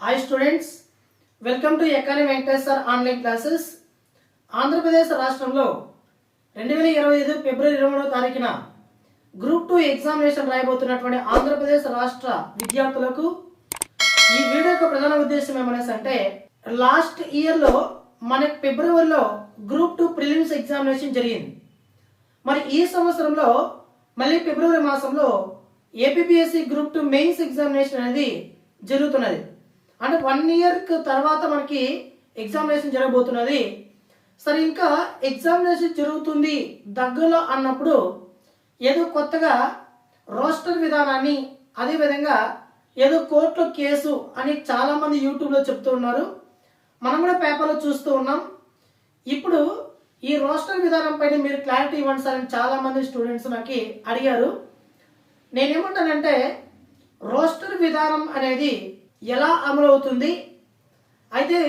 Hi students welcome to ఎకాని Venkateshwar online classes Andhra Pradesh రాష్ట్రంలో రెండు వేల ఇరవై ఐదు ఫిబ్రవరి ఇరవై మూడవ తారీఖున గ్రూప్ టూ ఎగ్జామినేషన్ రాయబోతున్నటువంటి ఆంధ్రప్రదేశ్ రాష్ట్ర విద్యార్థులకు ఈ వీడియో యొక్క ప్రధాన ఉద్దేశం ఏమనేసి అంటే లాస్ట్ ఇయర్లో మనకి ఫిబ్రవరిలో గ్రూప్ టూ ప్రిలిమ్స్ ఎగ్జామినేషన్ జరిగింది. మరి ఈ సంవత్సరంలో మళ్ళీ ఫిబ్రవరి మాసంలో APSC group two mains examination అనేది జరుగుతున్నది. అంటే వన్ ఇయర్కి తర్వాత మనకి ఎగ్జామినేషన్ జరగబోతున్నది. సరే ఇంకా ఎగ్జామినేషన్ జరుగుతుంది దగ్గరలో అన్నప్పుడు ఏదో కొత్తగా రోస్టర్ విధానాన్ని అదేవిధంగా ఏదో కోర్టులో కేసు అని చాలామంది యూట్యూబ్లో చెప్తూ ఉన్నారు. మనం కూడా పేపర్లో చూస్తూ ఉన్నాం. ఇప్పుడు ఈ రోస్టర్ విధానం పైన మీరు క్లారిటీ ఇవ్వండి సార్ అని చాలామంది స్టూడెంట్స్ నాకు అడిగారు. నేనేమంటానంటే రోస్టర్ విధానం అనేది ఎలా అమలవుతుంది? అయితే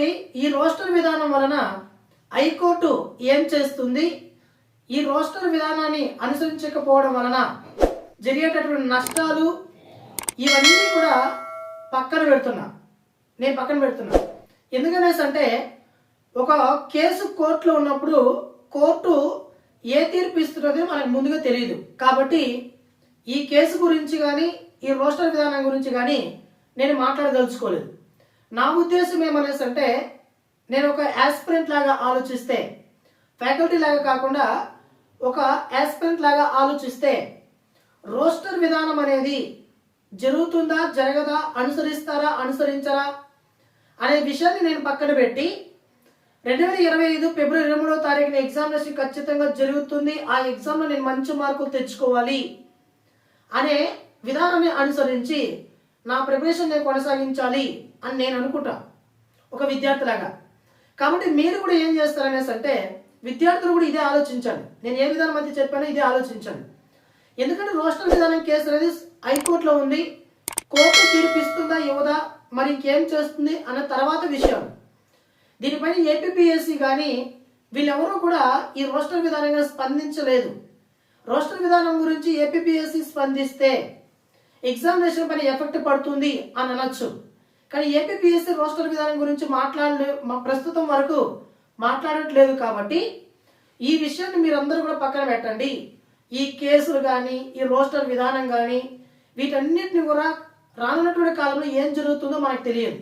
ఈ రోస్టర్ విధానం వలన హైకోర్టు ఏం చేస్తుంది? ఈ రోస్టర్ విధానాన్ని అనుసరించకపోవడం వలన జరిగేటటువంటి నష్టాలు ఇవన్నీ కూడా పక్కన పెడుతున్నా. నేను పక్కన పెడుతున్నా. ఎందుకనేసి అంటే ఒక కేసు కోర్టులో ఉన్నప్పుడు కోర్టు ఏ తీర్పు ఇస్తున్నదో మనకు ముందుగా తెలియదు కాబట్టి ఈ కేసు గురించి కానీ ఈ రోస్టర్ విధానం గురించి కానీ నేను మాట్లాడదలుచుకోలేదు. నా ఉద్దేశం ఏమనేసి అంటే నేను ఒక యాస్పిరెంట్ లాగా ఆలోచిస్తే ఫ్యాకల్టీ లాగా కాకుండా ఒక యాస్పిరెంట్ లాగా ఆలోచిస్తే రోస్టర్ విధానం అనేది జరుగుతుందా జరగదా అనుసరిస్తారా అనుసరించరా అనే విషయాన్ని నేను పక్కన పెట్టి రెండు వేల ఇరవై ఐదు ఫిబ్రవరి ఇరవై మూడవ తారీఖున ఎగ్జామినేషన్ ఖచ్చితంగా జరుగుతుంది ఆ ఎగ్జామ్లో నేను మంచి మార్కులు తెచ్చుకోవాలి అనే విధానాన్ని అనుసరించి నా ప్రిపరేషన్ నేను కొనసాగించాలి అని నేను అనుకుంటా. ఒక విద్యార్థిలాగా. కాబట్టి మీరు కూడా ఏం చేస్తారనేసి అంటే విద్యార్థులు కూడా ఇదే ఆలోచించండి నేను ఏ విధానం అయితే చెప్పానో ఇదే ఆలోచించండి ఎందుకంటే రోస్టర్ విధానం కేసు అనేది హైకోర్టులో ఉంది. కోర్టు తీర్పిస్తుందా ఇవ్వదా మరి ఇంకేం చేస్తుంది అన్న తర్వాత విషయం. దీనిపైన ఏపీపీఎస్సీ కానీ వీళ్ళెవరూ కూడా ఈ రోస్టర్ విధానంగా స్పందించలేదు. రోస్టర్ విధానం గురించి ఏపీపీఎస్సీ స్పందిస్తే ఎగ్జామినేషన్ పైన ఎఫెక్ట్ పడుతుంది అని అనొచ్చు. కానీ ఏపీపీఎస్సీ రోస్టర్ విధానం గురించి మాట్లాడలే మా- ప్రస్తుతం వరకు మాట్లాడట్లేదు కాబట్టి ఈ విషయాన్ని మీరందరూ కూడా పక్కన పెట్టండి. ఈ కేసులు కానీ ఈ రోస్టర్ విధానం కానీ వీటన్నిటిని కూడా రానున్నటువంటి కాలంలో ఏం జరుగుతుందో మనకు తెలియదు.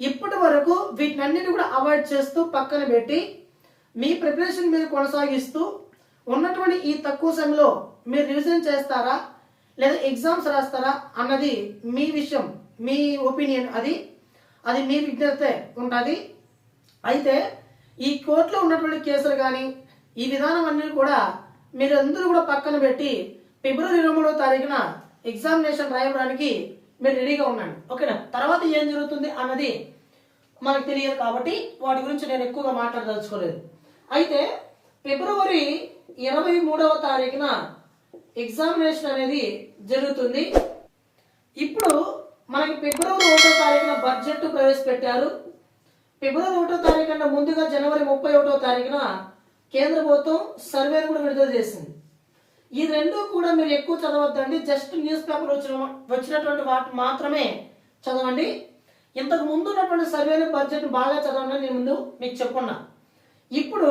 ఇప్పటి వరకు వీటినన్నిటి కూడా అవాయిడ్ చేస్తూ పక్కన పెట్టి మీ ప్రిపరేషన్ మీరు కొనసాగిస్తూ ఉన్నటువంటి ఈ తక్కువ సమయంలో మీరు రివిజన్ చేస్తారా? లేదా ఎగ్జామ్స్ రాస్తారా అన్నది మీ విషయం మీ ఒపీనియన్ అది అది మీ విజ్ఞతే ఉంటుంది. అయితే ఈ కోర్టులో ఉన్నటువంటి కేసులు కానీ ఈ విధానం అన్నీ కూడా మీరు అందరూ కూడా పక్కన పెట్టి ఫిబ్రవరి ఇరవై మూడవ తారీఖున ఎగ్జామినేషన్ రాయడానికి మీరు రెడీగా ఉండండి. ఓకేనా? తర్వాత ఏం జరుగుతుంది అన్నది మనకు తెలియదు కాబట్టి వాటి గురించి నేను ఎక్కువగా మాట్లాడదలుచుకోలేదు. అయితే ఫిబ్రవరి ఇరవై మూడవ తారీఖున ఎగ్జామినేషన్ అనేది జరుగుతుంది. ఇప్పుడు మనకి ఫిబ్రవరి ఒకటో తారీఖున బడ్జెట్ ప్రవేశపెట్టారు. ఫిబ్రవరి ఒకటో తారీఖు కన్నా ముందుగా జనవరి ముప్పై ఒకటో తారీఖున కేంద్ర ప్రభుత్వం సర్వేను కూడా విడుదల చేసింది. ఈ రెండు కూడా మీరు ఎక్కువ చదవద్దండి. జస్ట్ న్యూస్ పేపర్ వచ్చిన వచ్చినటువంటి వాటి మాత్రమే చదవండి. ఇంతకు ముందు ఉన్నటువంటి సర్వేలు బడ్జెట్ బాగా చదవండి నేను ముందు మీకు చెప్పుకున్నా. ఇప్పుడు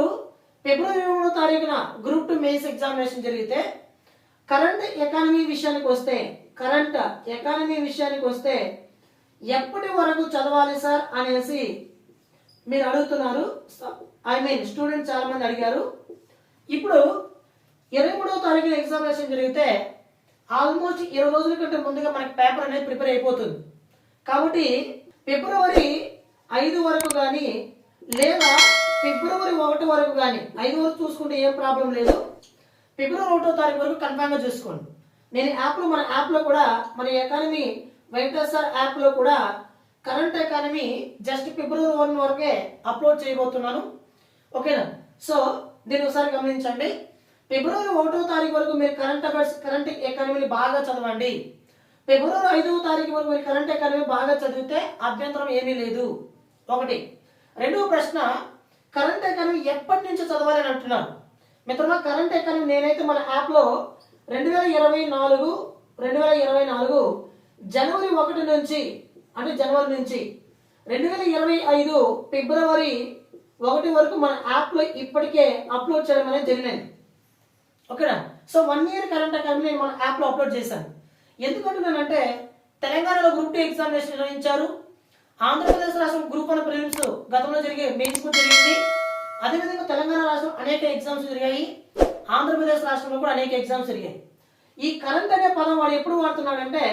ఫిబ్రవరి మూడో తారీఖున గ్రూప్ టూ మెయిన్స్ ఎగ్జామినేషన్ జరిగితే కరెంట్ ఎకానమీ విషయానికి వస్తే కరెంట్ ఎకానమీ విషయానికి వస్తే ఎప్పటి వరకు చదవాలి సార్ అనేసి మీరు అడుగుతున్నారు. ఐ మీన్ స్టూడెంట్ చాలా మంది అడిగారు. ఇప్పుడు ఇరవై మూడవ తారీఖున ఎగ్జామినేషన్ జరిగితే ఆల్మోస్ట్ ఇరవై రోజుల కంటే ముందుగా మనకి పేపర్ అనేది ప్రిపేర్ అయిపోతుంది. కాబట్టి ఫిబ్రవరి ఐదు వరకు కానీ లేదా ఫిబ్రవరి ఒకటి వరకు కానీ ఐదు వరకు చూసుకుంటే ఏం ప్రాబ్లం లేదు. ఫిబ్రవరి ఒకటో తారీఖు వరకు కన్ఫామ్గా చూసుకోండి. నేను యాప్లో మన యాప్లో కూడా మన ఎకానమీ వెంకటేశ్వర్ యాప్లో కూడా కరెంట్ ఎకానమీ జస్ట్ ఫిబ్రవరి వన్ వరకే అప్లోడ్ చేయబోతున్నాను. ఓకేనా సో దీన్ని ఒకసారి గమనించండి. ఫిబ్రవరి ఒకటో తారీఖు వరకు మీరు కరెంట్ అఫైర్స్ కరెంట్ ఎకానమీని బాగా చదవండి. ఫిబ్రవరి ఐదవ తారీఖు వరకు మీరు కరెంట్ ఎకానమీ బాగా చదివితే అభ్యంతరం ఏమీ లేదు. ఒకటి. రెండవ ప్రశ్న కరెంట్ ఎకానమీ ఎప్పటి నుంచి చదవాలి అని అంటున్నారు? మిత్రమా కరెంట్ అకౌంట్ నేనైతే మన యాప్లో రెండు వేల ఇరవై నాలుగు రెండు వేల ఇరవై నాలుగు జనవరి ఒకటి నుంచి అంటే జనవరి నుంచి రెండు వేల ఇరవై ఐదు ఫిబ్రవరి ఒకటి వరకు మన యాప్లో ఇప్పటికే అప్లోడ్ చేయడం అనేది జరిగినది. ఓకేనా? So one year current account నేను మన యాప్లో అప్లోడ్ చేశాను. ఎందుకంటున్నానంటే తెలంగాణలో గ్రూప్ టూ ఎగ్జామినేషన్ నిర్వహించారు. ఆంధ్రప్రదేశ్ రాష్ట్రం గ్రూప్ వన్ ప్రిలిమ్స్ గతంలో జరిగే మెయిన్స్ జరిగింది. అదేవిధంగా తెలంగాణ రాష్ట్రం అనేక ఎగ్జామ్స్ జరిగాయి. ఆంధ్రప్రదేశ్ రాష్ట్రంలో కూడా అనేక ఎగ్జామ్స్ జరిగాయి. ఈ కరెంట్ అనే పదం వాడు ఎప్పుడు వాడుతున్నాడంటే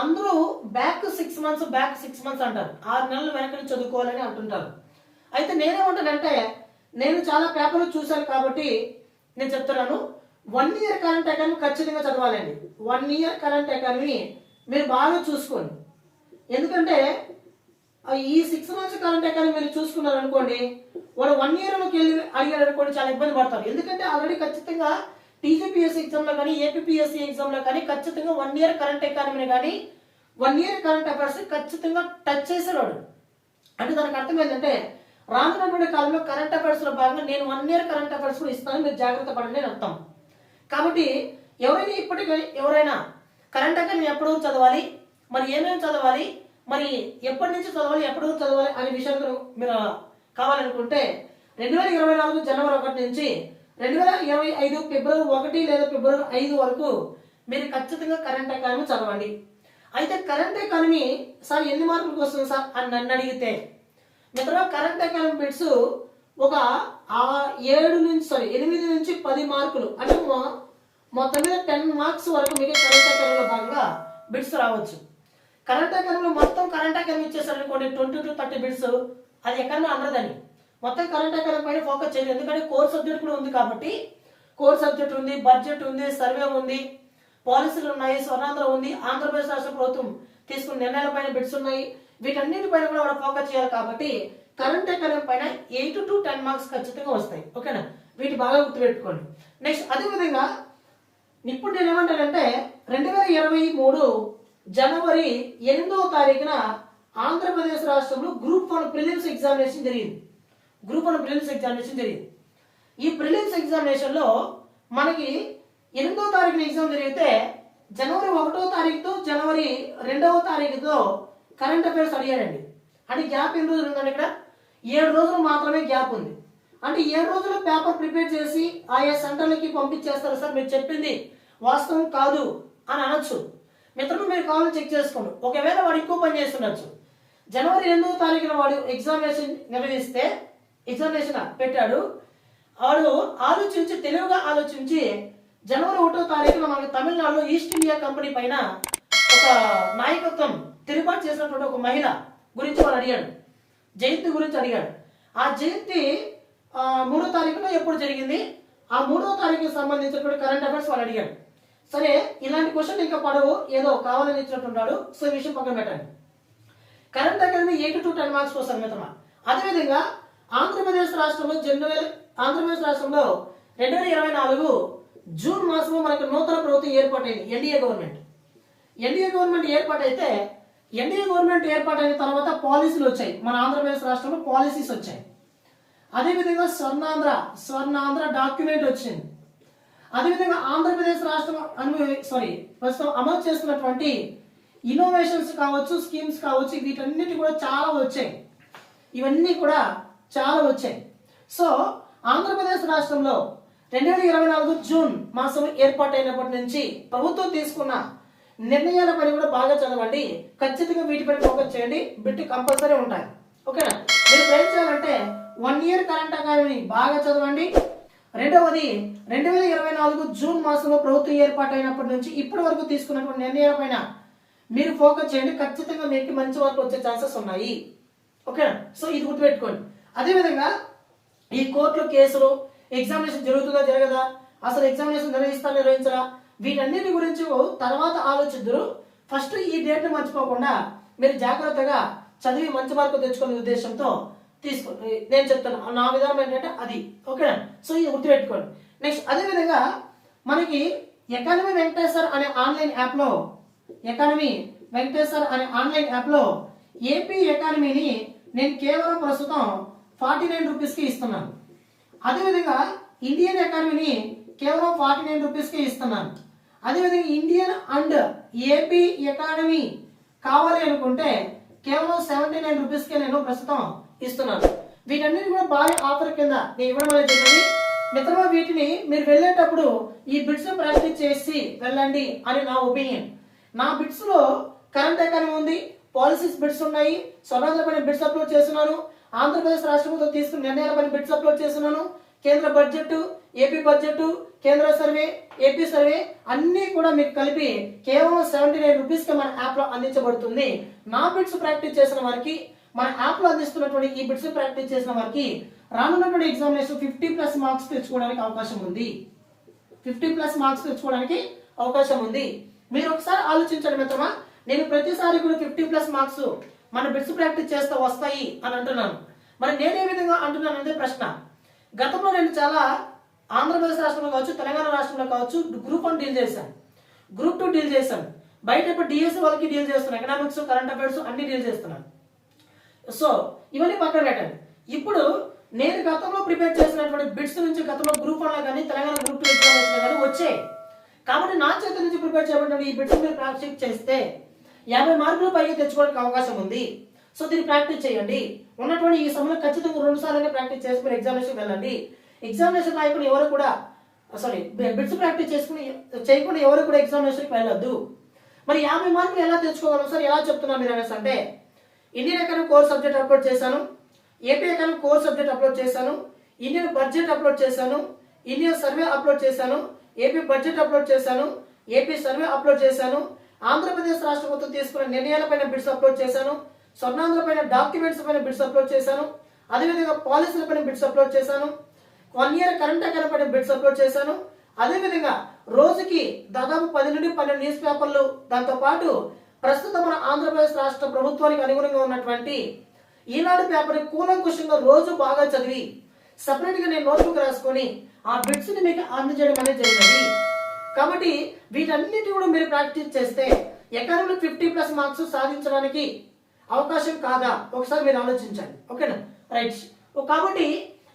అందరూ back six months back six months అంటారు. ఆరు నెలలు వెనకని చదువుకోవాలని అంటుంటారు. అయితే నేనేమంటానంటే నేను చాలా పేపర్లు చూశాను కాబట్టి నేను చెప్తున్నాను. వన్ ఇయర్ కరెంట్ అకాడమీ ఖచ్చితంగా చదవాలండి. వన్ ఇయర్ కరెంట్ అకాడమీ మీరు బాగా చూసుకోండి. ఎందుకంటే ఈ సిక్స్ మంత్స్ కరెంట్ అకాడమీ మీరు చూసుకున్నారు అనుకోండి వాడు వన్ ఇయర్లోకి వెళ్ళి అడిగారు అనుకోండి చాలా ఇబ్బంది పడతారు. ఎందుకంటే ఆల్రెడీ ఖచ్చితంగా టీజీపీఎస్సీ ఎగ్జామ్లో కానీ ఏపీఎస్సీ ఎగ్జామ్లో కానీ ఖచ్చితంగా వన్ ఇయర్ కరెంట్ ఎకానమీని కానీ వన్ ఇయర్ కరెంట్ అఫైర్స్ ఖచ్చితంగా టచ్ చేసేవాడు. అంటే దానికి అర్థం ఏంటంటే రానున్నటువంటి కాలంలో కరెంట్ అఫైర్స్లో భాగంగా నేను వన్ ఇయర్ కరెంట్ అఫైర్స్ కూడా ఇస్తాను మీరు జాగ్రత్త పడండి అని అర్థం. కాబట్టి ఎవరైనా ఇప్పటికీ ఎవరైనా కరెంట్ అఫైర్ ఎప్పుడు చదవాలి మరి ఏమేమి చదవాలి మరి ఎప్పటి నుంచి చదవాలి ఎప్పటి వరకు చదవాలి అనే విషయాలు మీరు కావాలనుకుంటే రెండు వేల ఇరవై నాలుగు జనవరి ఒకటి నుంచి రెండు వేల ఇరవై ఐదు ఫిబ్రవరి ఒకటి లేదా ఫిబ్రవరి ఐదు వరకు మీరు ఖచ్చితంగా కరెంట్ ఎకానమీ చదవండి. అయితే కరెంట్ ఎకానమీ సార్ ఎన్ని మార్కులకు వస్తుంది సార్ అని నన్ను అడిగితే మిత్రులు కరెంట్ ఎకానమీ బిట్స్ ఒక ఆ ఏడు నుంచి సారీ ఎనిమిది నుంచి పది మార్కులు అంటే మొత్తం మీద టెన్ మార్క్స్ వరకు మీకు కరెంట్ ఎకానమీలో భాగంగా బిట్స్ రావచ్చు. కరెంట్ ఎకానమీలో మొత్తం కరెంట్ ఎకానమీ ఇచ్చేసారు అనుకోండి ట్వంటీ టు థర్టీ బిట్స్ అది ఎకానమీ అనరదని మొత్తం కరెంట్ ఎకానమీ పైన ఫోకస్ చేయాలి ఎందుకంటే కోర్ సబ్జెక్ట్ కూడా ఉంది కాబట్టి కోర్ సబ్జెక్ట్ ఉంది బడ్జెట్ ఉంది సర్వే ఉంది పాలసీలు ఉన్నాయి స్వర్ణాంధ్ర ఉంది ఆంధ్రప్రదేశ్ రాష్ట్ర ప్రభుత్వం తీసుకున్న నిర్ణయాల పైన బిడ్స్ ఉన్నాయి. వీటన్నిటిపైన కూడా మనం ఫోకస్ చేయాలి కాబట్టి కరెంట్ ఎకానమీ పైన ఎయిట్ టు టెన్ మార్క్స్ ఖచ్చితంగా వస్తాయి. ఓకేనా? వీటి బాగా గుర్తుపెట్టుకోండి. నెక్స్ట్ అదేవిధంగా ఇప్పుడు నేను ఏమంటానంటే రెండు వేల ఇరవై మూడు జనవరి ఎనిమిదవ తారీఖున ఆంధ్రప్రదేశ్ రాష్ట్రంలో గ్రూప్ వన్ ప్రిలిమ్స్ ఎగ్జామినేషన్ జరిగింది. గ్రూప్ వన్ ప్రిలిమ్స్ ఎగ్జామినేషన్ జరిగింది. ఈ ప్రిలిమ్స్ ఎగ్జామినేషన్లో మనకి ఎనిమిదో తారీఖున ఎగ్జామ్ జరిగితే జనవరి ఒకటో తారీఖుతో జనవరి రెండవ తారీఖుతో కరెంట్ అఫైర్స్ అడిగాడండి అంటే గ్యాప్ ఎన్ని రోజులు ఉందండి ఇక్కడ? ఏడు రోజులు మాత్రమే గ్యాప్ ఉంది. అంటే ఏడు రోజులు పేపర్ ప్రిపేర్ చేసి ఆయా సెంటర్లకి పంపించేస్తారు సార్? మీరు చెప్పింది వాస్తవం కాదు అని అనొచ్చు. మిత్రులు మీరు కావాలని చెక్ చేసుకోండి. ఒకవేళ వాడు ఎక్కువ పని చేస్తుండొచ్చు. జనవరి ఎనిమిదో తారీఖున వాడు ఎగ్జామినేషన్ నిర్వహిస్తే ఎగ్జామినేషన్ పెట్టాడు. వాడు ఆలోచించి తెలివిగా ఆలోచించి జనవరి ఒకటో తారీఖున మనకి తమిళనాడులో ఈస్ట్ ఇండియా కంపెనీ పైన ఒక నాయకత్వం తిరుగుబాటు చేసినటువంటి ఒక మహిళ గురించి వాడు అడిగాడు. జయంతి గురించి అడిగాడు. ఆ జయంతి మూడో తారీఖున ఎప్పుడు జరిగింది? ఆ మూడో తారీఖుకి సంబంధించినటువంటి కరెంట్ అఫైర్స్ వాళ్ళు అడిగాడు. సరే ఇలాంటి క్వశ్చన్ ఇంకా పడవు. ఏదో కావాలని ఇచ్చినట్టున్నాడు సో ఈ విషయం పక్కన పెట్టండి. Current academy eight to ten marks కోసం మిత్రమా అదేవిధంగా ఆంధ్రప్రదేశ్ రాష్ట్రంలో జనవరి ఆంధ్రప్రదేశ్ రాష్ట్రంలో రెండు వేల ఇరవై నాలుగు జూన్ మాసంలో మనకు నూతన ప్రభుత్వం ఏర్పాటైంది. ఎన్డీఏ గవర్నమెంట్ ఎన్డీఏ గవర్నమెంట్ ఏర్పాటైతే ఎన్డీఏ గవర్నమెంట్ ఏర్పాటైన తర్వాత పాలసీలు వచ్చాయి. మన ఆంధ్రప్రదేశ్ రాష్ట్రంలో పాలసీస్ వచ్చాయి. అదేవిధంగా స్వర్ణాంధ్ర స్వర్ణాంధ్ర డాక్యుమెంట్ వచ్చింది. అదేవిధంగా ఆంధ్రప్రదేశ్ రాష్ట్రం అను సారీ ప్రస్తుతం అమలు చేస్తున్నటువంటి ఇన్నోవేషన్స్ కావచ్చు స్కీమ్స్ కావచ్చు వీటన్నిటి కూడా చాలా వచ్చాయి. ఇవన్నీ కూడా చాలా వచ్చాయి. సో ఆంధ్రప్రదేశ్ రాష్ట్రంలో రెండు వేల ఇరవై నాలుగు జూన్ మాసం ఏర్పాటైనప్పటి నుంచి ప్రభుత్వం తీసుకున్న నిర్ణయాలపై కూడా బాగా చదవండి. ఖచ్చితంగా వీటిపై ఫోకస్ చేయండి. బిట్ కంపల్సరీ ఉంటాయి. ఓకేనా? మీరు ట్రై చేయాలంటే వన్ ఇయర్ కరెంట్ అకాడమీని బాగా చదవండి. రెండవది రెండు వేల ఇరవై నాలుగు జూన్ మాసంలో ప్రభుత్వం ఏర్పాటైనప్పటి నుంచి ఇప్పటి వరకు తీసుకున్నటువంటి నిర్ణయాలపైన మీరు ఫోకస్ చేయండి. ఖచ్చితంగా మీకు మంచి వర్క్ వచ్చే ఛాన్సెస్ ఉన్నాయి. ఓకేనా? సో ఇది గుర్తుపెట్టుకోండి. అదేవిధంగా ఈ కోర్టులో కేసులు ఎగ్జామినేషన్ జరుగుతుందా జరగదా? అసలు ఎగ్జామినేషన్ నిర్వహిస్తారా నిర్వహించరా? వీటన్నిటి గురించి తర్వాత ఆలోచిద్దరు. ఫస్ట్ ఈ డేట్ని మర్చిపోకుండా మీరు జాగ్రత్తగా చదివి మంచి మార్కులు తెచ్చుకునే ఉద్దేశంతో తీసుకోండి నేను చెప్తాను నా విధానం ఏంటంటే అది. ఓకేనా? సో ఇది గుర్తుపెట్టుకోండి. నెక్స్ట్ అదేవిధంగా మనకి ఎకానమీ వెంకటేశ్వర్ అనే ఆన్లైన్ యాప్లో ఎకానమీ వెంకటేశ్వర్ అనే ఆన్లైన్ యాప్లో ఏపీ ఎకానమీని నేను కేవలం ప్రస్తుతం ఫార్టీ నైన్ రూపీస్కి ఇస్తున్నాను. అదేవిధంగా ఇండియన్ ఎకానమీని కేవలం ఫార్టీ నైన్ రూపీస్కి ఇస్తున్నాను. అదేవిధంగా ఇండియన్ అండ్ ఏపీ ఎకానమీ కావాలి అనుకుంటే కేవలం సెవెంటీ నైన్ రూపీస్కే నేను ప్రస్తుతం ఇస్తున్నాను. వీటన్నిటి కూడా భారీ ఆఫర్ కింద నేను ఇవ్వడం అనేది జరిగింది. మిత్రమా వీటిని మీరు వెళ్ళేటప్పుడు ఈ బిట్స్ ప్రాక్టీస్ చేసి వెళ్ళండి అని నా ఒపీనియన్. నా బిట్స్లో కరెంట్ ఎకానమీ ఉంది పాలసీస్ బిట్స్ ఉన్నాయి స్వతంత్రమైన బిట్స్ అప్లోడ్ చేస్తున్నాను ఆంధ్రప్రదేశ్ రాష్ట్ర ప్రభుత్వం తీసుకున్న నిర్ణయాలపైన బిట్స్ అప్లోడ్ చేస్తున్నాను కేంద్ర బడ్జెట్ ఏపీ బడ్జెట్ కేంద్ర సర్వే ఏపీ సర్వే అన్నీ కూడా మీకు కలిపి కేవలం సెవెంటీ నైన్ రూపీస్కి మన యాప్లో అందించబడుతుంది. నా బిట్స్ ప్రాక్టీస్ చేసిన వారికి మన యాప్లో అందిస్తున్నటువంటి ఈ బిట్స్ ప్రాక్టీస్ చేసిన వారికి రానున్నటువంటి ఎగ్జామినేషన్ ఫిఫ్టీ ప్లస్ మార్క్స్ తెచ్చుకోవడానికి అవకాశం ఉంది. ఫిఫ్టీ ప్లస్ మార్క్స్ తెచ్చుకోవడానికి అవకాశం ఉంది. మీరు ఒకసారి ఆలోచించండి మిత్రమా నేను ప్రతిసారి కూడా ఫిఫ్టీ ప్లస్ మార్క్స్ మన బిట్స్ ప్రాక్టీస్ చేస్తే వస్తాయి అని అంటున్నాను. మరి నేను ఏ విధంగా అంటున్నాను అనేది ప్రశ్న గతంలో నేను చాలా ఆంధ్రప్రదేశ్ రాష్ట్రంలో కావచ్చు తెలంగాణ రాష్ట్రంలో కావచ్చు గ్రూప్ వన్ డీల్ చేశాను. గ్రూప్ టూ డీల్ చేశాను. బయట ఇప్పుడు డిఎస్ వాళ్ళకి డీల్ చేస్తున్నాను ఎకనామిక్స్ కరెంట్ అఫైర్స్ అన్ని డీల్ చేస్తున్నాను. సో ఇవన్నీ పక్కన పెట్టండి. ఇప్పుడు నేను గతంలో ప్రిపేర్ చేసినటువంటి బిట్స్ నుంచి గతంలో గ్రూప్ వన్లో కానీ తెలంగాణ గ్రూప్ టూ ఎగ్జామినేషన్ కానీ వచ్చాయి. కాబట్టి నా చేతి నుంచి ప్రిపేర్ చేయబడిన ఈ బిట్స్ మీరు ప్రాక్టీస్ చేస్తే యాభై మార్కులు పైగా తెచ్చుకోవడానికి అవకాశం ఉంది. సో దీన్ని ప్రాక్టీస్ చేయండి. ఉన్నటువంటి ఈ సమయంలో ఖచ్చితంగా రెండు సార్లు ప్రాక్టీస్ చేసి మీరు ఎగ్జామినేషన్ వెళ్ళండి. ఎగ్జామినేషన్ రాయకుండా ఎవరు కూడా సారీ బిట్స్ ప్రాక్టీస్ చేసుకుని చేయకుండా ఎవరు కూడా ఎగ్జామినేషన్కి వెళ్ళొద్దు. మరి యాభై మార్కులు ఎలా తెచ్చుకోగలం? సార్ ఎలా చెప్తున్నా మీరు అనేసి అంటే Indian economy core subject upload చేశాను? AP economy core subject upload చేశాను? ఇండియన్ బడ్జెట్ అప్లోడ్ చేశాను? ఇండియన్ సర్వే అప్లోడ్ చేశాను? ఏపీ బడ్జెట్ అప్లోడ్ చేశాను? ఏపీ సర్వే అప్లోడ్ చేశాను? ఆంధ్రప్రదేశ్ రాష్ట్ర ప్రభుత్వం తీసుకున్న నిర్ణయాలపైన బిడ్స్ అప్లోడ్ చేశాను. స్వర్ణాంధ్రపైన డాక్యుమెంట్స్ పైన బిడ్స్ అప్లోడ్ చేశాను. అదేవిధంగా పాలసీల పైన బిడ్స్ అప్లోడ్ చేశాను. వన్ ఇయర్ కరెంట్ అకౌంట్ పైన బిడ్స్ అప్లోడ్ చేశాను. అదేవిధంగా రోజుకి దాదాపు పది నుండి పన్నెండు న్యూస్ పేపర్లు. దాంతోపాటు ప్రస్తుతం మన ఆంధ్రప్రదేశ్ రాష్ట్ర ప్రభుత్వానికి అనుగుణంగా ఉన్నటువంటి ఈనాడు పేపర్ కూలంకుషంగా రోజు బాగా చదివి సపరేట్గా నేను నోట్బుక్ రాసుకొని ఆ బిట్స్ని మీకు అందజేయడం అనేది జరిగినది కాబట్టి వీటన్నిటి కూడా మీరు ప్రాక్టీస్ చేస్తే ఎకానమీ ఫిఫ్టీ ప్లస్ మార్క్స్ సాధించడానికి అవకాశం కాదా? ఒకసారి మీరు ఆలోచించండి. ఓకేనా? రైట్ కాబట్టి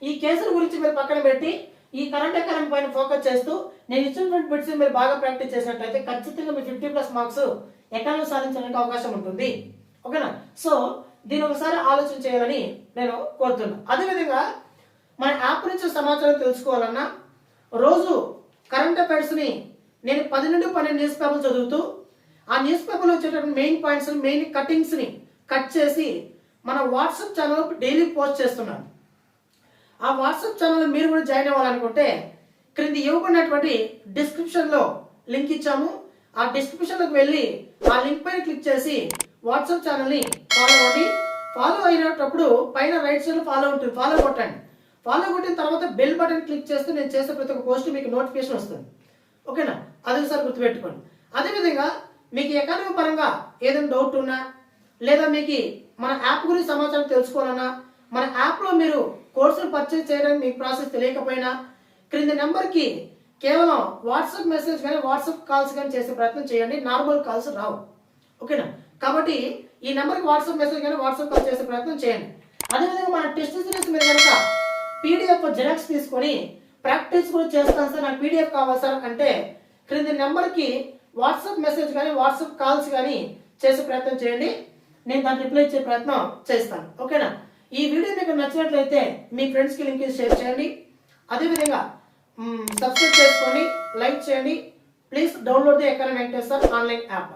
ఈ కేసుల గురించి మీరు పక్కన పెట్టి ఈ కరెంట్ ఎకానమీ పైన ఫోకస్ చేస్తూ నేను ఇచ్చినటువంటి బిట్స్ మీరు బాగా ప్రాక్టీస్ చేసినట్లయితే ఖచ్చితంగా మీ ఫిఫ్టీ ప్లస్ మార్క్స్ ఎకానమీ సాధించడానికి అవకాశం ఉంటుంది. ఓకేనా? సో దీని ఒకసారి ఆలోచన చేయాలని నేను కోరుతున్నా. అదేవిధంగా మన యాప్ నుంచి సమాచారం తెలుసుకోవాలన్నా రోజు కరెంట్ అఫైర్స్ని నేను పది నుండి పన్నెండు న్యూస్ పేపర్లు చదువుతూ ఆ న్యూస్ పేపర్లో వచ్చేటటువంటి మెయిన్ పాయింట్స్ మెయిన్ కటింగ్స్ని కట్ చేసి మన వాట్సాప్ ఛానల్ డైలీ పోస్ట్ చేస్తున్నాను. ఆ వాట్సాప్ ఛానల్ మీరు కూడా జాయిన్ అవ్వాలనుకుంటే క్రింది ఇవ్వబడినటువంటి డిస్క్రిప్షన్లో లింక్ ఇచ్చాము. ఆ డిస్క్రిప్షన్లోకి వెళ్ళి ఆ లింక్ పైన క్లిక్ చేసి వాట్సాప్ ఛానల్ని ఫాలో అవ్వండి. ఫాలో అయినప్పుడు పైన రైట్ సైడ్ ఫాలో ఉంటుంది ఫాలో కొట్టండి. ఫాలో కొట్టిన తర్వాత బెల్ బటన్ క్లిక్ చేస్తే నేను చేసే ప్రతి ఒక్క పోస్ట్ మీకు నోటిఫికేషన్ వస్తుంది. ఓకేనా? అది ఒకసారి గుర్తుపెట్టుకోండి. అదేవిధంగా మీకు ఎకానమీ పరంగా ఏదైనా డౌట్ ఉన్నా లేదా మీకు మన యాప్ గురించి సమాచారం తెలుసుకోవాలన్నా మన యాప్లో మీరు కోర్సులు పర్చేజ్ చేయడానికి మీకు ప్రాసెస్ తెలియకపోయినా క్రింది నెంబర్కి కేవలం వాట్సాప్ మెసేజ్ కానీ వాట్సాప్ కాల్స్ కానీ చేసే ప్రయత్నం చేయండి. నార్మల్ కాల్స్ రావు. ఓకేనా? కాబట్టి ఈ నెంబర్కి వాట్సాప్ మెసేజ్ కానీ వాట్సాప్ కాల్ చేసే ప్రయత్నం చేయండి. అదేవిధంగా మన టెస్ట్ సిరీస్ మీద కనుక పీడిఎఫ్ జెరాక్స్ తీసుకొని ప్రాక్టీస్ కూడా చేస్తాను సార్. నాకు పీడిఎఫ్ కావాలి సార్ అంటే క్రింది నెంబర్కి వాట్సాప్ మెసేజ్ కానీ వాట్సాప్ కాల్స్ కానీ చేసే ప్రయత్నం చేయండి. నేను దాన్ని రిప్లై ఇచ్చే ప్రయత్నం చేస్తాను. ఓకేనా? ఈ వీడియో మీకు నచ్చినట్లయితే మీ ఫ్రెండ్స్కి లింక్ షేర్ చేయండి. అదేవిధంగా సబ్స్క్రైబ్ చేసుకోండి లైక్ చేయండి. ప్లీజ్ డౌన్లోడ్ ది ఎక్కడ వెంకటేశ్వర్ ఆన్లైన్ యాప్.